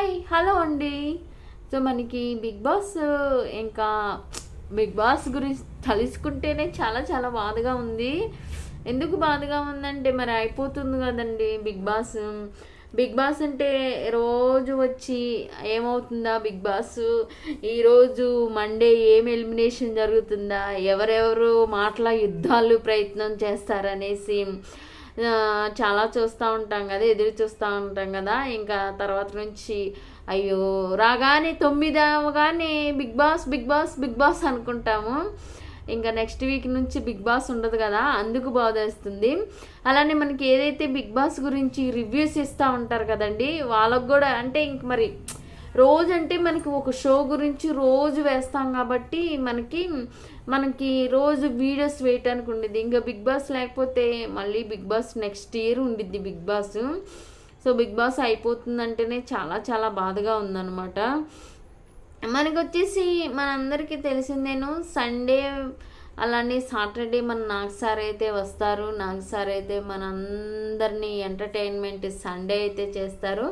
Hi hello అండి. So మనకి big boss ఇంకా బిగ్ బాస్ గురించి తలుసుకుంటేనే చాలా చాలా బాధగా ఉంది. ఎందుకు బాధగా ఉందంటే మరి అయిపోతుంది కదండి బిగ్ బాస్. బిగ్ బాస్ అంటే రోజు వచ్చి ఏమవుతుందా బిగ్ బాస్? ఈరోజు మండే ఏం ఎలిమినేషన్ జరుగుతుందా? ఎవరెవరు మాటల యుద్ధాలు ప్రయత్నం చేస్తారనేసి చాలా చూస్తూ ఉంటాం కదా ఎదురు చూస్తూ ఉంటాం కదా. ఇంకా తర్వాత నుంచి అయ్యో రాగానే తొమ్మిది అవగానే big boss big boss big boss అనుకుంటాము. ఇంకా నెక్స్ట్ వీక్ నుంచి బిగ్ బాస్ ఉండదు కదా అందుకు బాధేస్తుంది అలానే మనకి ఏదైతే బిగ్ బాస్ గురించి రివ్యూస్ ఇస్తూ ఉంటారు కదండి వాళ్ళకు కూడా అంటే ఇంక మరి రోజు అంటే మనకి ఒక షో గురించి రోజు వేస్తాం కాబట్టి మనకి మనకి రోజు వీడియోస్ వేయటానికి ఉండేది ఇంకా బిగ్ బాస్ లేకపోతే మళ్ళీ బిగ్ బాస్ నెక్స్ట్ ఇయర్ ఉండిద్ది big boss. So big boss అయిపోతుందంటేనే చాలా చాలా బాధగా ఉందన్నమాట. మనకు వచ్చేసి మనందరికీ తెలిసిందేను సండే అలానే సాటర్డే మన నాగ్ సార్ అయితే వస్తారు. నాగ్ సార్ అయితే మనందరినీ ఎంటర్టైన్మెంట్ సండే అయితే చేస్తారు.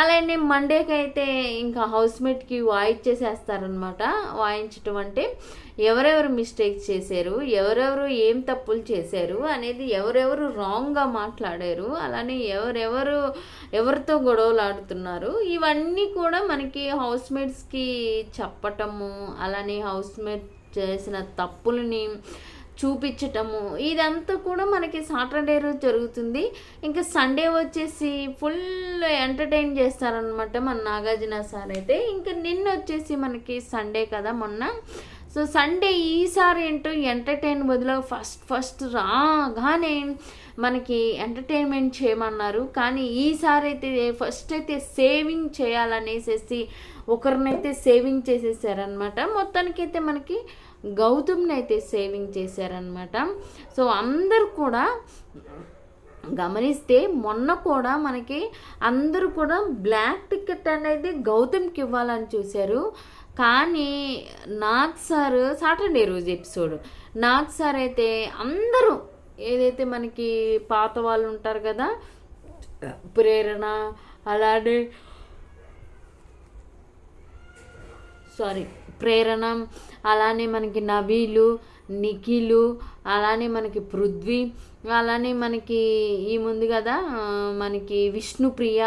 అలానే మండేకి అయితే ఇంకా హౌస్మేట్కి వాయించేసేస్తారనమాట వాయించటం అంటే ఎవరెవరు మిస్టేక్స్ చేశారు ఎవరెవరు ఏం తప్పులు చేశారు అనేది ఎవరెవరు రాంగ్గా మాట్లాడారు అలానే ఎవరెవరు ఎవరితో గొడవలు ఆడుతున్నారు ఇవన్నీ కూడా మనకి హౌస్మేట్స్కి చెప్పటము అలానే హౌస్మేట్ చేసిన తప్పులని చూపించటము ఇదంతా కూడా మనకి సాటర్డే రోజు జరుగుతుంది. ఇంకా సండే వచ్చేసి ఫుల్ ఎంటర్టైన్ చేస్తారనమాట మన నాగార్జున సార్ అయితే. ఇంకా నిన్న వచ్చేసి మనకి సండే కదా మొన్న. సో సండే ఈసారి ఏంటో ఎంటర్టైన్ బదులు ఫస్ట్ ఫస్ట్ రాగానే మనకి ఎంటర్టైన్మెంట్ చేయమన్నారు. కానీ ఈసారి అయితే ఫస్ట్ అయితే సేవింగ్ చేయాలనేసేసి ఒకరినైతే సేవింగ్ చేసేసారనమాట మొత్తానికైతే మనకి గౌతమ్ని అయితే సేవింగ్ చేశారనమాట సో అందరు కూడా గమనిస్తే మొన్న కూడా మనకి అందరూ కూడా బ్లాక్ టికెట్ అనేది గౌతమ్కి ఇవ్వాలని చూశారు. కానీ నాగ్ సార్ సాటర్డే రోజు ఎపిసోడ్. నాగ్ సార్ అయితే అందరూ ఏదైతే మనకి పాత వాళ్ళు ఉంటారు కదా ప్రేరణ అలానే సారీ ప్రేరణ అలానే మనకి నవీలు నిఖిలు అలానే మనకి పృథ్వీ అలానే మనకి ఈ ముందు కదా మనకి విష్ణుప్రియ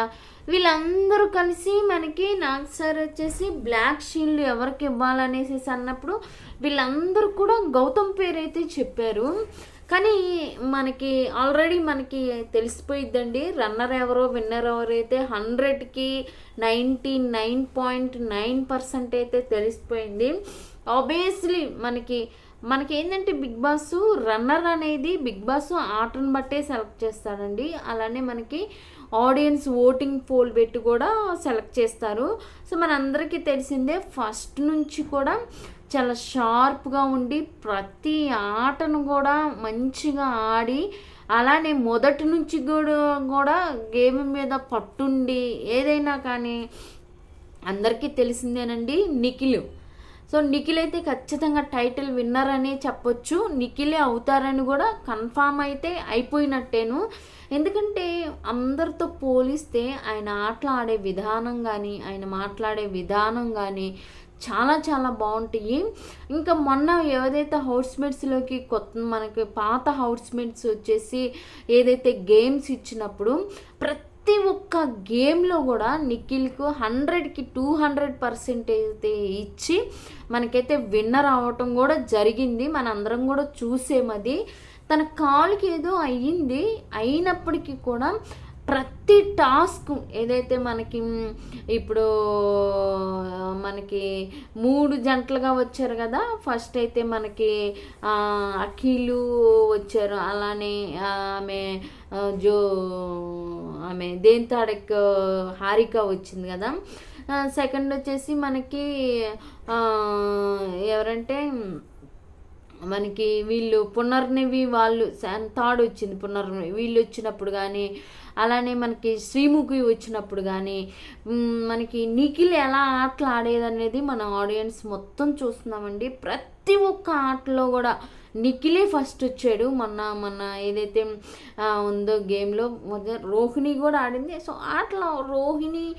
వీళ్ళందరూ కలిసి మనకి నాగ్ సార్ వచ్చేసి బ్లాక్ షీల్డ్ ఎవరికి ఇవ్వాలనేసి అన్నప్పుడు వీళ్ళందరూ కూడా గౌతమ్ పేరు అయితే చెప్పారు. కానీ మనకి ఆల్రెడీ మనకి తెలిసిపోయిద్దండి రన్నర్ ఎవరో విన్నర్ ఎవరైతే హండ్రెడ్కి ninety nine point nine percent అయితే తెలిసిపోయింది. ఆబ్వియస్లీ మనకి మనకి ఏంటంటే బిగ్ బాస్ రన్నర్ అనేది బిగ్ బాస్ ఆటను బట్టే సెలెక్ట్ చేస్తాడండి. అలానే మనకి ఆడియన్స్ ఓటింగ్ పోల్ పెట్టి కూడా సెలెక్ట్ చేస్తారు. సో మనందరికీ తెలిసిందే ఫస్ట్ నుంచి కూడా చాలా షార్ప్గా ఉండి ప్రతి ఆటను కూడా మంచిగా ఆడి అలానే మొదటి నుంచి కూడా కూడా గేమ్ మీద పట్టుండి ఏదైనా కానీ అందరికీ తెలిసిందేనండి నిఖిల్. సో నిఖిల్ అయితే ఖచ్చితంగా టైటిల్ విన్నర్ అనే చెప్పొచ్చు. నిఖిలే అవుతారని కూడా కన్ఫామ్ అయితే అయిపోయినట్టేను. ఎందుకంటే అందరితో పోలిస్తే ఆయన ఆటలు ఆడే విధానం కానీ ఆయన మాట్లాడే విధానం కానీ చాలా చాలా బాగుంటాయి. ఇంకా మొన్న ఏదైతే హౌస్మేట్స్లోకి కొత్త మనకి పాత హౌస్మేట్స్ వచ్చేసి ఏదైతే గేమ్స్ ఇచ్చినప్పుడు ప్రతి ప్రతి ఒక్క గేమ్లో కూడా నిఖిల్కు హండ్రెడ్కి టూ హండ్రెడ్ పర్సెంటేజ్ అయితే ఇచ్చి మనకైతే విన్నర్ అవ్వటం కూడా జరిగింది. మనందరం కూడా చూసేమది తన కాలుకి ఏదో అయ్యింది. అయినప్పటికీ కూడా ప్రతి టాస్క్ ఏదైతే మనకి ఇప్పుడు మనకి మూడు జంటలుగా వచ్చారు కదా ఫస్ట్ అయితే మనకి అఖిలు వచ్చారు. అలానే ఆమె జో ఆమె దేంతాడక్ హారిక వచ్చింది కదా. సెకండ్ వచ్చేసి మనకి ఎవరంటే మనకి వీళ్ళు పునర్నవి వాళ్ళు థర్డ్ వచ్చింది పునర్నవి. వీళ్ళు వచ్చినప్పుడు కానీ అలానే మనకి శ్రీముఖి వచ్చినప్పుడు కానీ మనకి నిఖిల్ ఎలా ఆటలు ఆడేది అనేది మన ఆడియన్స్ మొత్తం చూస్తున్నామండి. ప్రతి ఒక్క ఆటలో కూడా నిఖిలే ఫస్ట్ వచ్చాడు. మొన్న మొన్న ఏదైతే ఉందో గేమ్లో రోహిణి కూడా ఆడింది. సో అట్లా రోహిణి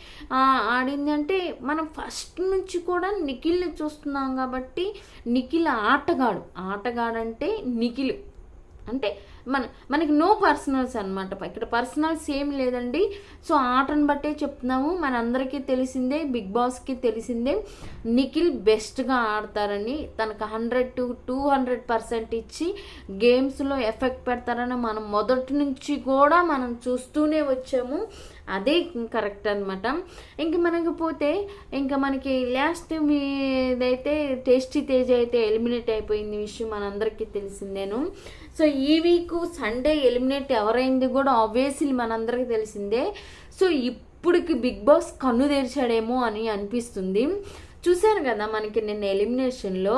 ఆడింది అంటే మనం ఫస్ట్ నుంచి కూడా నిఖిల్ని చూస్తున్నాం కాబట్టి నిఖిల్ ఆటగాడు. ఆటగాడు అంటే నిఖిల్. అంటే మన మనకి నో పర్సనల్స్ అనమాట ఇక్కడ పర్సనల్స్ ఏం లేదండి. సో ఆటను బట్టే చెప్తున్నాము. మనందరికీ తెలిసిందే బిగ్ బాస్కి తెలిసిందే నిఖిల్ బెస్ట్గా ఆడతారని తనకు hundred to two hundred percent ఇచ్చి గేమ్స్లో ఎఫెక్ట్ పెడతారని మనం మొదటి నుంచి కూడా మనం చూస్తూనే వచ్చాము. అదే కరెక్ట్ అనమాట ఇంక మనకి పోతే ఇంకా మనకి లాస్ట్ మీదైతే టేస్టీ తేజ్ అయితే ఎలిమినేట్ అయిపోయింది విషయం మనందరికీ తెలిసిందేను. సో ఈ వీక్ సండే ఎలిమినేట్ ఎవరైంది కూడా ఆబ్వియస్లీ మనందరికీ తెలిసిందే. సో ఇప్పటికి బిగ్ బాస్ కన్ను తెరిచాడేమో అని అనిపిస్తుంది. చూశాను కదా మనకి నిన్న ఎలిమినేషన్లో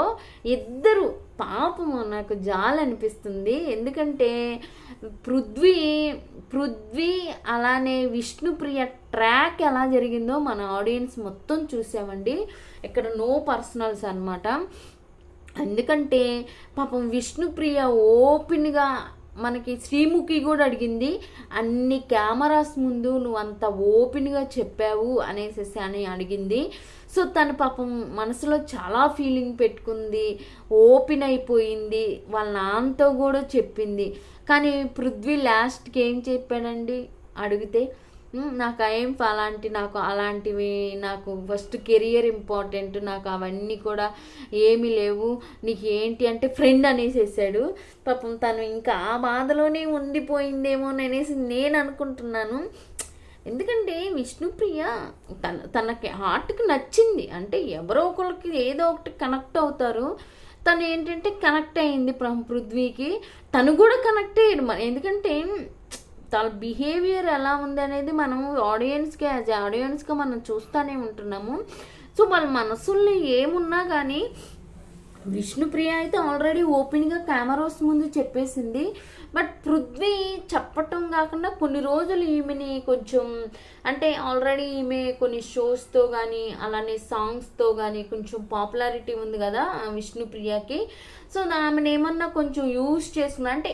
ఇద్దరు పాపం నాకు జాలి అనిపిస్తుంది. ఎందుకంటే పృథ్వీ పృథ్వీ అలానే విష్ణుప్రియ ట్రాక్ ఎలా జరిగిందో మన ఆడియన్స్ మొత్తం చూసామండి. ఇక్కడ నో పర్సనల్స్ అన్నమాట. ఎందుకంటే పాపం విష్ణుప్రియ ఓపెన్గా మనకి శ్రీముఖి కూడా అడిగింది అన్ని కెమెరాస్ ముందు నువ్వు అంత ఓపెన్గా చెప్పావు అనేసి అని అడిగింది. సో తను పాపం మనసులో చాలా ఫీలింగ్ పెట్టుకుంది ఓపెన్ అయిపోయింది వాళ్ళ నాన్నతో కూడా చెప్పింది. కానీ పృథ్వీ లాస్ట్కి ఏం చెప్పాడండి? అడిగితే నాకు ఏం అలాంటి నాకు అలాంటివి నాకు ఫస్ట్ కెరియర్ ఇంపార్టెంట్ నాకు అవన్నీ కూడా ఏమీ లేవు. నీకు ఏంటి అంటే ఫ్రెండ్ అనేసేసాడు. పాపం తను ఇంకా ఆ బాధలోనే ఉండిపోయిందేమో అనేసి నేను అనుకుంటున్నాను. ఎందుకంటే విష్ణుప్రియ తన తనకి హార్ట్కి నచ్చింది. అంటే ఎవరో ఒకరికి ఏదో ఒకటి కనెక్ట్ అవుతారు. తను ఏంటంటే కనెక్ట్ అయింది పృథ్వీకి. తను కూడా కనెక్ట్ అయ్యాడు మరి. ఎందుకంటే తన బిహేవియర్ ఎలా ఉంది అనేది మనం ఆడియన్స్కి యాజ్ ఆడియన్స్గా మనం చూస్తూనే ఉంటున్నాము. సో వాళ్ళ మనసుల్లో ఏమున్నా కానీ విష్ణుప్రియ అయితే ఆల్రెడీ ఓపెన్గా కెమెరాస్ ముందు చెప్పేసింది. బట్ పృథ్వీ చెప్పటం కాకుండా కొన్ని రోజులు ఈమెని కొంచెం అంటే ఆల్రెడీ ఈమె కొన్ని షోస్తో కానీ అలానే సాంగ్స్తో కానీ కొంచెం పాపులారిటీ ఉంది కదా విష్ణుప్రియకి. సో ఆమెను ఏమన్నా కొంచెం యూజ్ చేసుకున్నా అంటే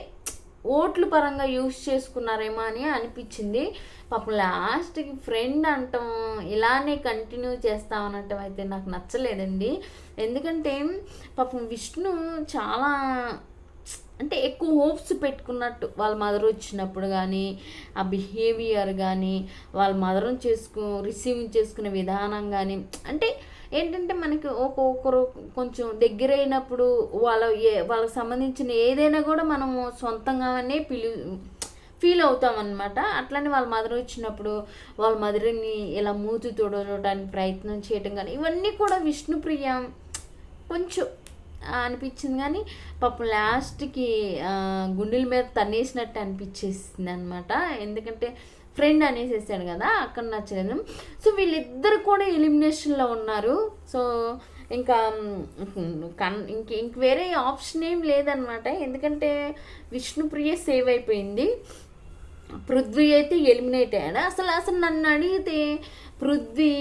ఓట్లు పరంగా యూస్ చేసుకున్నారేమో అని అనిపించింది. పాపం లాస్ట్కి ఫ్రెండ్ అంటాం ఇలానే కంటిన్యూ చేస్తామనటం అయితే నాకు నచ్చలేదండి. ఎందుకంటే పాపం విష్ణు చాలా అంటే ఎక్కువ హోప్స్ పెట్టుకున్నట్టు వాళ్ళ మదర్ వచ్చినప్పుడు కానీ ఆ బిహేవియర్ కానీ వాళ్ళ మదర్ని చేసుకు రిసీవింగ్ చేసుకునే విధానం కానీ అంటే ఏంటంటే మనకి ఒక్కొక్కరు కొంచెం దగ్గరైనప్పుడు వాళ్ళ ఏ వాళ్ళకి సంబంధించిన ఏదైనా కూడా మనము సొంతంగానే పిలు ఫీల్ అవుతాం అట్లనే వాళ్ళ మదర్ వచ్చినప్పుడు వాళ్ళ మదర్ని ఇలా మూతి తొడవడానికి ప్రయత్నం చేయడం కానీ ఇవన్నీ కూడా విష్ణుప్రియ కొంచెం అనిపించింది కానీ పాపం లాస్ట్కి గుండెల మీద తన్నేసినట్టు అనిపించేసింది అనమాట ఎందుకంటే ఫ్రెండ్ అనేసేసాడు కదా అక్కడ నచ్చలేదు. సో వీళ్ళిద్దరు కూడా ఎలిమినేషన్లో ఉన్నారు. సో ఇంకా కన్ ఇంక ఇంక వేరే ఆప్షన్ ఏం లేదనమాట ఎందుకంటే విష్ణుప్రియ సేవ్ అయిపోయింది. పృథ్వీ అయితే ఎలిమినేట్ అయ్యాడు అసలు అసలు నన్ను అడిగితే పృథ్వీ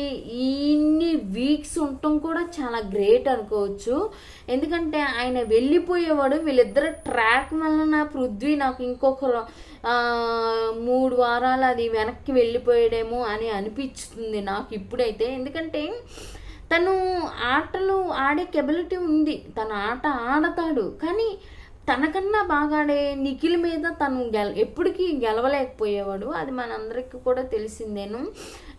ఇన్ని వీక్స్ ఉండటం కూడా చాలా గ్రేట్ అనుకోవచ్చు. ఎందుకంటే ఆయన వెళ్ళిపోయేవాడు వీళ్ళిద్దరు ట్రాక్ వలన పృథ్వీ నాకు ఇంకొక మూడు వారాలు అది వెనక్కి వెళ్ళిపోయాడేమో అని అనిపిస్తుంది నాకు ఇప్పుడైతే. ఎందుకంటే తను ఆటలు ఆడే కెబిలిటీ ఉంది. తన ఆట ఆడతాడు. కానీ తనకన్నా బాగా ఆడే నిఖిల్ మీద తను గెల ఎప్పటికీ గెలవలేకపోయేవాడు. అది మనందరికీ కూడా తెలిసిందేను.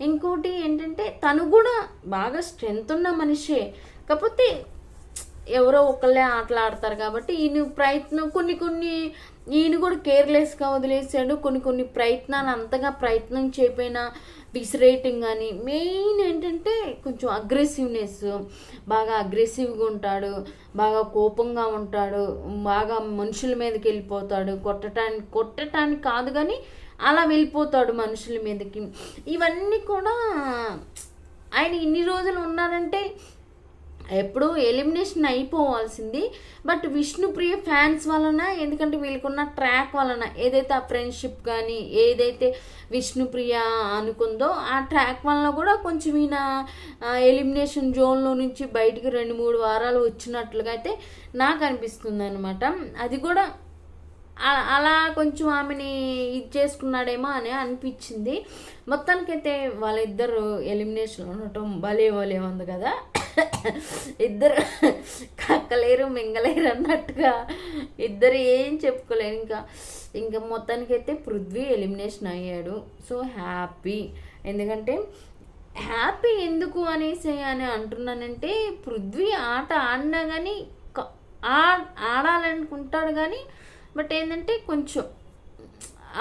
ఇంకోటి ఏంటంటే తను కూడా బాగా స్ట్రెంత్ ఉన్న మనిషే. కాకపోతే ఎవరో ఒకళ్ళే ఆటలాడతారు కాబట్టి ఈయన ప్రయత్నం కొన్ని కొన్ని ఈయన కూడా కేర్లెస్గా వదిలేసాడు కొన్ని కొన్ని ప్రయత్నాలు అంతగా ప్రయత్నం చేయపోయినా విసిరేయటం కానీ మెయిన్ ఏంటంటే కొంచెం అగ్రెసివ్నెస్ బాగా అగ్రెసివ్గా ఉంటాడు బాగా కోపంగా ఉంటాడు బాగా మనుషుల మీదకి వెళ్ళిపోతాడు కొట్టడానికి కొట్టడానికి కాదు కానీ అలా వెళ్ళిపోతాడు మనుషుల మీదకి. ఇవన్నీ కూడా ఆయన ఇన్ని రోజులు ఉన్నారంటే ఎప్పుడు ఎలిమినేషన్ అయిపోవాల్సింది. బట్ విష్ణుప్రియ ఫ్యాన్స్ వలన ఎందుకంటే వీళ్ళకున్న ట్రాక్ వలన ఏదైతే ఆ ఫ్రెండ్షిప్ కానీ ఏదైతే విష్ణుప్రియ అనుకుందో ఆ ట్రాక్ వలన కూడా కొంచెం ఈయన ఎలిమినేషన్ జోన్లో నుంచి బయటికి రెండు మూడు వారాలు వచ్చినట్లుగా అయితే నాకు అనిపిస్తుంది అనమాట అది కూడా అలా కొంచెం ఆమెని ఇది చేసుకున్నాడేమో అని అనిపించింది. మొత్తానికైతే వాళ్ళిద్దరు ఎలిమినేషన్ ఉండటం భలే భలే ఉంది కదా. ఇద్దరు కక్కలేరు మింగలేరు అన్నట్టుగా ఇద్దరు ఏం చెప్పుకోలేరు. ఇంకా ఇంకా మొత్తానికైతే పృథ్వీ ఎలిమినేషన్ అయ్యాడు. So happy. ఎందుకంటే హ్యాపీ ఎందుకు అనేసి అని అంటున్నానంటే పృథ్వీ ఆట ఆడినా కానీ ఆడాలనుకుంటాడు కానీ బట్ ఏంటంటే కొంచెం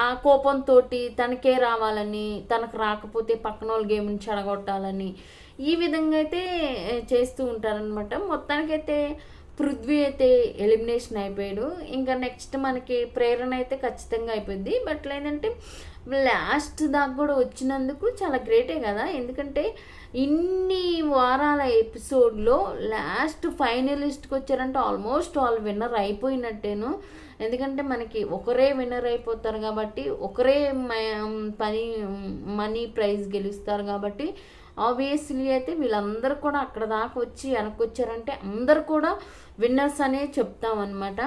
ఆ కోపంతో తనకే రావాలని తనకు రాకపోతే పక్కన వాళ్ళ గేమ్ని చెడగొట్టాలని ఈ విధంగా అయితే చేస్తూ ఉంటారనమాట మొత్తానికైతే పృథ్వీ అయితే ఎలిమినేషన్ అయిపోయాడు. ఇంకా నెక్స్ట్ మనకి ప్రేరణ అయితే ఖచ్చితంగా అయిపోయింది బట్ లేదంటే లాస్ట్ దాకా కూడా వచ్చినందుకు చాలా గ్రేటే కదా. ఎందుకంటే ఇన్ని వారాల ఎపిసోడ్లో లాస్ట్ ఫైనలిస్ట్కి వచ్చారంటే ఆల్మోస్ట్ ఆల్ విన్నర్ అయిపోయినట్టేను. ఎందుకంటే మనకి ఒకరే విన్నర్ అయిపోతారు కాబట్టి ఒకరే మ- పని మనీ ప్రైజ్ గెలుస్తారు కాబట్టి ఆబ్వియస్లీ అయితే వీళ్ళందరూ కూడా అక్కడ దాకా వచ్చి వెనక్కి వచ్చారంటే అందరు కూడా విన్నర్స్ అనే చెప్తామన్నమాట.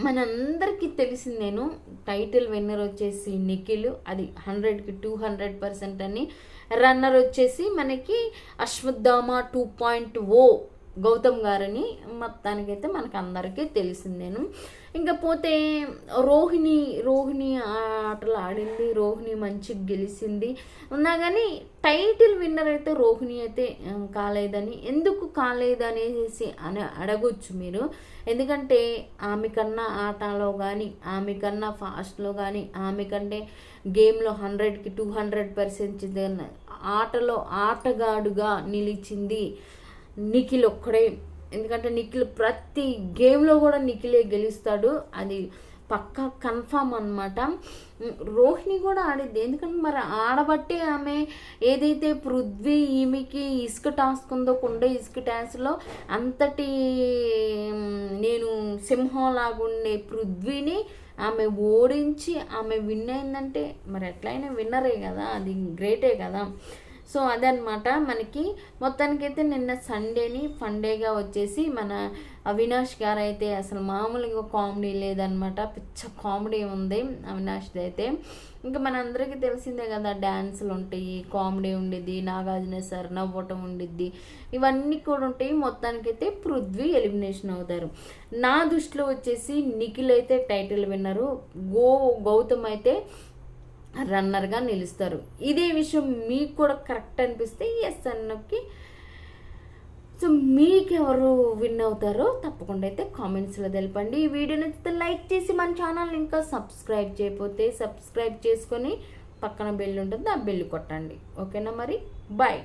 మనందరికీ తెలిసిందేను టైటిల్ విన్నర్ వచ్చేసి నిఖిల్ అది హండ్రెడ్కి టూ హండ్రెడ్ పర్సెంట్ అని. రన్నర్ వచ్చేసి మనకి Ashwatthama two point O Gautam గారని. మొత్తానికైతే మనకు అందరికీ తెలిసిందేను ఇంకా పోతే రోహిణి రోహిణి ఆటలు ఆడింది రోహిణి మంచిగా గెలిచింది ఉన్నా కానీ టైటిల్ విన్నర్ అయితే రోహిణి అయితే కాలేదని. ఎందుకు కాలేదనేసి అని అడగొచ్చు మీరు. ఎందుకంటే ఆమె కన్నా ఆటలో కానీ ఆమె కన్నా ఫాస్ట్లో కానీ ఆమె కంటే గేమ్లో హండ్రెడ్కి టూ హండ్రెడ్ పర్సెంట్ ఆటలో ఆటగాడుగా నిలిచింది నిఖిల్ ఒక్కడే. ఎందుకంటే నిఖిల్ ప్రతి గేమ్లో కూడా నిఖిలే గెలుస్తాడు. అది పక్కా కన్ఫామ్ అనమాట రోహిణి కూడా ఆడిద్ది ఎందుకంటే మరి ఆడబట్టే ఆమె ఏదైతే పృథ్వీ ఈమెకి ఇసుక టాస్క్ ఉందో కుండ ఇసుక టాస్క్లో అంతటి నేను సింహంలాగుండే పృథ్వీని ఆమె ఓడించి ఆమె విన్ అయిందంటే మరి ఎట్లయినా విన్నరే కదా. అది గ్రేటే కదా. సో అదనమాట మనకి. మొత్తానికైతే నిన్న సండేని ఫండేగా వచ్చేసి మన అవినాష్ గారు అయితే అసలు మామూలుగా కామెడీ లేదనమాట పిచ్చ కామెడీ ఉంది అవినాష్ది అయితే. ఇంకా మనందరికీ తెలిసిందే కదా డ్యాన్సులు ఉంటాయి కామెడీ ఉండిద్ది నాగార్జున సార్ నవ్వటం ఉండిద్ది. ఇవన్నీ కూడా ఉంటాయి. మొత్తానికైతే పృథ్వీ ఎలిమినేషన్ అవుతారు. నా దృష్టిలో వచ్చేసి నిఖిల్ అయితే టైటిల్ విన్నరు. గో గౌతమ్ అయితే రన్నర్గా నిలుస్తారు. ఇదే విషయం మీకు కూడా కరెక్ట్ అనిపిస్తే ఎస్ అన్నకి. సో మీకు ఎవరు విన్ అవుతారో తప్పకుండా అయితే కామెంట్స్లో తెలపండి. ఈ వీడియో నచ్చితే లైక్ చేసి మన ఛానల్ ఇంకా సబ్స్క్రైబ్ చేయకపోతే సబ్స్క్రైబ్ చేసుకొని పక్కన బెల్ ఉంటుంది ఆ బెల్ కొట్టండి. ఓకేనా మరి? బాయ్